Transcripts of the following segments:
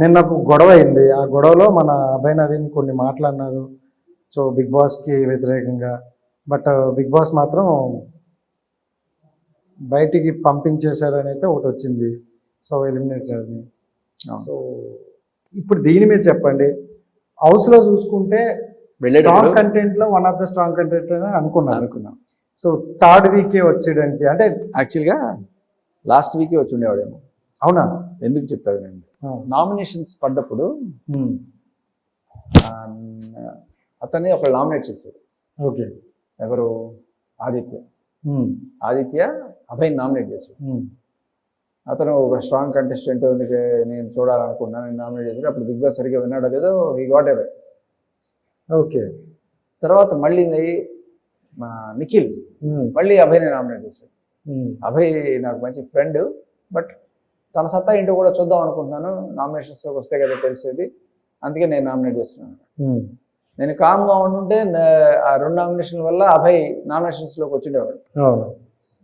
నిన్న ఒక గొడవ అయింది. ఆ గొడవలో మన అభయ్ నవీన్ కొన్ని మాట్లాడినారు. సో బిగ్ బాస్కి వ్యతిరేకంగా. బట్ బిగ్ బాస్ మాత్రం బయటికి పంపించేశారని అయితే ఒకటి వచ్చింది. సో ఎలిమినేటర్ అని అవును. సో ఇప్పుడు దీని మీద చెప్పండి. హౌస్లో చూసుకుంటే strong కంటెంట్లో one of the strong content అని అనుకున్నాను. అనుకున్నాం. సో థర్డ్ వీకే వచ్చేయడానికి. అంటే యాక్చువల్గా లాస్ట్ వీకే వచ్చి ఉండేవాడేమో. అవునా? ఎందుకు చెప్తాను నేను? నామినేషన్స్ పడ్డప్పుడు ఆ, అతన్ని ఒకళ్ళు నామినేట్ చేశారు. ఓకే ఎవరు? ఆదిత్య. ఉమ్, ఆదిత్య అభయ్ నామినేట్ చేశాడు. ఉమ్, అతను ఒక స్ట్రాంగ్ కంటెస్టెంట్ నేను చూడాలనుకున్నాను నేను నామినేట్ చేశాడు. అప్పుడు బిగ్ బాస్ సరిగ్గా విన్నాడో లేదో ఈ గాట్ ఎవే ఓకే తర్వాత మళ్ళీ మా నిఖిల్ మళ్ళీ అభయ్ని నామినేట్ చేశాడు. అభయ్ నాకు మంచి ఫ్రెండ్ బట్ తన సత్తా ఏంటో కూడా చూద్దాం అనుకుంటున్నాను. నామినేషన్స్ వస్తే కదా తెలిసేది. అందుకే నేను నామినేట్ చేస్తున్నాను. ఉమ్, నేను కామ్గా ఉండుంటే నా- ఆ రెండు నామినేషన్ల వల్ల అభయ్ నామినేషన్స్లోకి వచ్చిండేవాడు.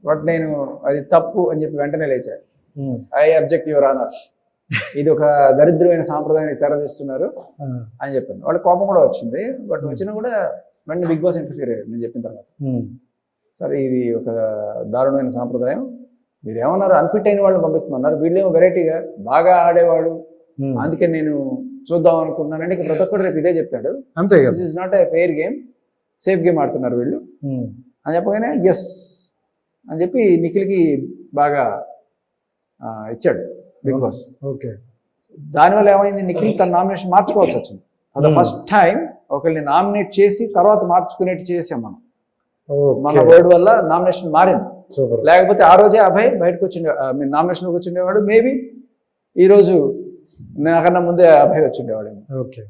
బట్ నేను అది తప్పు అని చెప్పి వెంటనే లేచాడు um, I object your honour. ఇది ఒక దరిద్రమైన సాంప్రదాయాన్ని తెరదీస్తున్నారు అని చెప్పాను. వాళ్ళ కోపం కూడా వచ్చింది. బట్ వచ్చినా కూడా వెంటనే బిగ్ బాస్ ఇంటర్ఫియర్ అయ్యాడు. నేను చెప్పిన తర్వాత. సరే ఇది ఒక దారుణమైన సాంప్రదాయం. మీరు ఏమన్నారు అన్ఫిట్ అయిన వాళ్ళని పంపిస్తున్నారు వీళ్ళేమో వెరైటీగా బాగా ఆడేవాడు. ఉమ్. అందుకే నేను చూద్దాం అనుకున్నానంటే ఇక ప్రతి ఒక్కరు రేపు ఇదే చెప్తాడు. అంతే this is not a fair game safe game ఆడుతున్నారు వీళ్ళు. ఉమ్, అని చెప్పగానే ఎస్ అని చెప్పి నిఖిల్కి బాగా ఇచ్చాడు బిగ్ బాస్. ఓకే దానివల్ల ఏమైంది? నిఖిల్ తన నామినేషన్ మార్చుకోవాల్సి వచ్చింది. For the Hmm. First time ఒకరిని నామినేట్ చేసి తర్వాత మార్చుకునేట్టు చేసాం మనం. మన వర్డ్ వల్ల నామినేషన్ మారింది. లేకపోతే ఆ రోజే అభయ్ బయటకు వచ్చిండే మీరు నామినేషన్లోకి వచ్చిండేవాడు. మేబీ ఈరోజు నాకన్నా ముందే అభయ్ వచ్చిండేవాడు. ఓకే?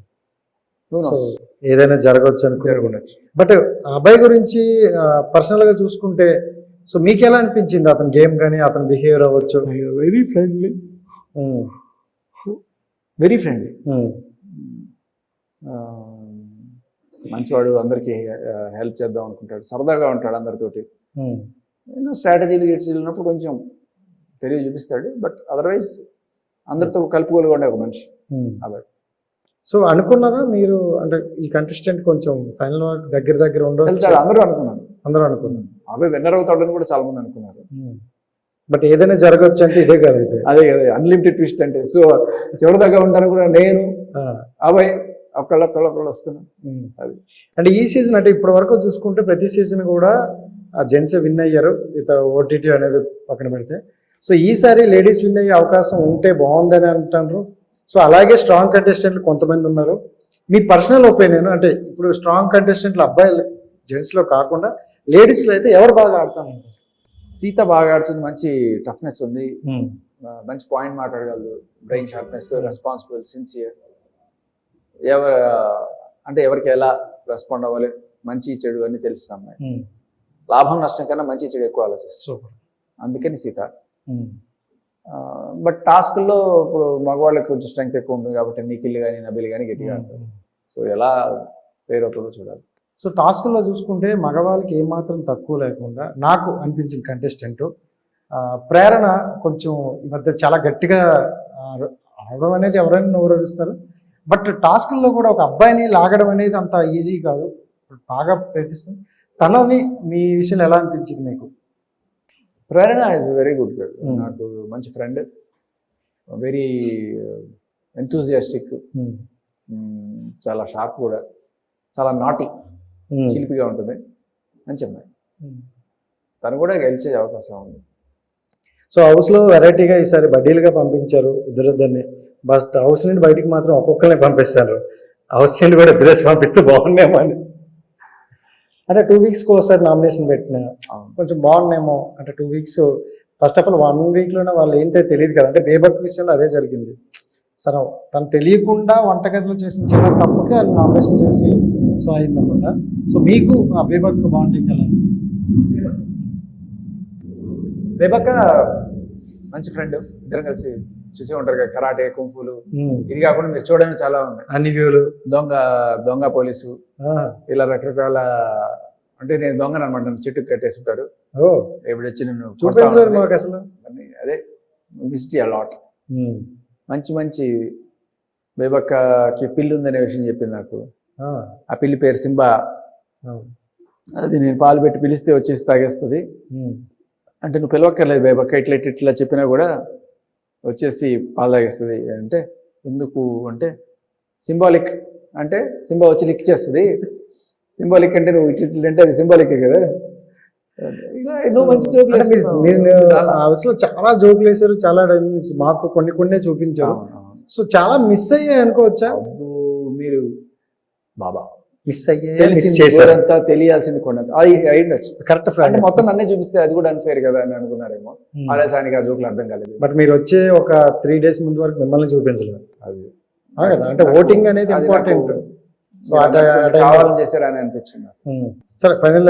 ఏదైనా జరగవచ్చు జరగవచ్చు. బట్ అబ్బాయి గురించి పర్సనల్గా చూసుకుంటే సో మీకు ఎలా అనిపించింది? అతని గేమ్ కానీ అతని బిహేవియర్ అవ్వచ్చు? వెరీ ఫ్రెండ్లీ వెరీ ఫ్రెండ్లీ మంచివాడు అందరికీ హెల్ప్ చేద్దాం అనుకుంటాడు. సరదాగా ఉంటాడు అందరితోటి. ఏదో స్ట్రాటజీలు గిట్స్ వెళ్ళినప్పుడు కొంచెం తెలివి చూపిస్తాడు. బట్ అదర్వైజ్ అందరితో కలుపుకోలుగా ఒక మనిషి. ఉమ్. అబ్బాయి సో అనుకున్నారా మీరు? అంటే ఈ కంటెస్టెంట్ కొంచెం ఫైనల్ దగ్గర దగ్గర వెళ్తాడు అందరూ అనుకున్నాను అందరూ అనుకున్నారు. అబ్బాయి విన్నర్ అవుతాడని కూడా చాలా మంది అనుకున్నారు. బట్ ఏదైనా జరగవచ్చు అంటే ఇదే కదా అదే కదా అన్లిమిటెడ్ ట్విస్ట్ అంటే. సో చివరి దాకా ఉంటాను కూడా నేను అబ్బాయి ఒక్కళ్ళు వస్తున్నాను ఉమ్. అది. అంటే ఈ సీజన్ అంటే ఇప్పటి వరకు చూసుకుంటే ప్రతి సీజన్ కూడా ఆ జెంట్స్ విన్ అయ్యారు విత్ ఓటీటీ అనేది పక్కన పెడితే. సో ఈసారి లేడీస్ విన్ అయ్యే అవకాశం ఉంటే బాగుందని అంటారు. సో అలాగే స్ట్రాంగ్ కంటెస్టెంట్లు కొంతమంది ఉన్నారు. మీ పర్సనల్ ఒపీనియన్ అంటే ఇప్పుడు స్ట్రాంగ్ కంటెస్టెంట్లు అబ్బాయిలు జెంట్స్లో కాకుండా లేడీస్లో అయితే ఎవరు బాగా ఆడతారు సీత బాగా ఆడుతుంది మంచి టఫ్నెస్ ఉంది. మంచి పాయింట్ మాట్లాడగలదు బ్రెయిన్ షార్ప్నెస్ రెస్పాన్సిబుల్ సిన్సియర్ ఎవరు అంటే ఎవరికి ఎలా రెస్పాండ్ అవ్వాలి మంచి చెడు అని తెలిసిన అమ్మాయి లాభం నష్టం కన్నా మంచి చెడు ఎక్కువ ఆలోచిస్తుంది సూపర్. అందుకని సీత. బట్ టాస్క్లో ఇప్పుడు మగవాళ్ళకి కొంచెం స్ట్రెంగ్త్ ఎక్కువ ఉంటుంది కాబట్టి నిఖిల్ కానీ నబిల్ కానీ గట్టిగా ఆడతారు. సో ఎలా ఫెయిర్ అవుతుందో చూడాలి. సో టాస్క్లో చూసుకుంటే మగవాళ్ళకి ఏమాత్రం తక్కువ లేకుండా నాకు అనిపించిన కంటెస్టెంట్ ప్రేరణ కొంచెం ఈ మధ్య చాలా గట్టిగా ఆడడం అనేది ఎవరైనా నోరరుస్తారు. బట్ టాస్క్లో కూడా ఒక అబ్బాయిని లాగడం అనేది అంత ఈజీ కాదు. బాగా ప్రయత్నిస్తుంది తనని మీ విషయంలో ఎలా అనిపించింది మీకు? Prerna is very good girl Hmm. నాకు మంచి ఫ్రెండ్ వెరీ ఎంతూజియాస్టిక్ చాలా షార్ప్ కూడా. చాలా నాటి చిలిపిగా ఉంటుంది. మంచి అమ్మాయి తను కూడా గెలిచే అవకాశం ఉంది. సో హౌస్లో వెరైటీగా ఈసారి బడ్డీలుగా పంపించారు ఇద్దరిద్దరిని. బట్ హౌస్ నుండి బయటికి మాత్రం ఒక్కొక్కరిని పంపిస్తారు. హౌస్ నుండి కూడా ఇద్దరేసి పంపిస్తే బాగుండేమో అని. అంటే టూ వీక్స్కి ఒకసారి నామినేషన్ పెట్టిన. కొంచెం బాగున్నాయేమో. అంటే two weeks first of all one వీక్లోనే వాళ్ళు ఏంటో తెలియదు కదా. అంటే బేబక్ విషయంలో అదే జరిగింది. సరే తను తెలియకుండా వంటగదిలో చేసిన చిన్న తప్పుకి వాళ్ళు నామినేషన్ చేసి సో అయిందన్నమాట. సో మీకు ఆ బేబక్ బాండింగ్ ఎలా రేపక్క మంచి ఫ్రెండ్ ఇద్దరం కలిసి చూసే ఉంటారు కదా కరాటే కుంఫులు. ఇది కాకుండా మీరు చూడడానికి చాలా ఉన్నాయి. అన్ని వ్యూలు. దొంగ దొంగ పోలీసు. ఇలా రకరకాల అంటే నేను దొంగను అనమాట నన్ను చెట్టుకు కట్టేసి ఉంటారు ఓ. ఎప్పుడు వచ్చి నన్ను చూపించలేదు. మాకు అసలు? అదే మిస్టీ అలాట్. మంచి మంచి బేబక్కకి పిల్లి ఉందనే విషయం చెప్పింది నాకు. ఆ, పిల్లి పేరు సింబా. అది నేను పాలు పెట్టి పిలిస్తే వచ్చేసి తాగేస్తుంది. అంటే నువ్వు పిలవక్కర్లేదు బేబక్క ఇట్లా ఇట్లా ఇట్లా చెప్పినా కూడా వచ్చేసి పాలు తాగేస్తుంది. అంటే ఎందుకు అంటే సింబాలిక్ అంటే సింబా వచ్చి లిక్ చేస్తుంది. సింబాలిక్ అంటే నువ్వు ఇట్లా అంటే అది సింబాలిక్ కదా? చాలా. ఆ వచ్చలో చాలా జోకులు వేశారు చాలా మాకు కొన్ని కొన్ని చూపించారు. సో చాలా మిస్ అయ్యాయి అనుకోవచ్చా? మీరు బాబా మిస్ అంతా తెలియాల్సింది కొండంత. అది కరెక్ట్ అంటే మొత్తం నన్నే చూపిస్తే అది కూడా అన్ఫేర్ కదా అని అనుకున్నారేమో. ఆడసానికి ఆ జోకులు అర్థం కాలేదు. బట్ మీరు వచ్చే ఒక త్రీ డేస్ ముందు వరకు మిమ్మల్ని చూపించలేదు. అది. ఆ కదా అంటే ఓటింగ్ అనేది ఇంపార్టెంట్ సో కావాలని చేశారని అనిపించింది. సరే ఫైనల్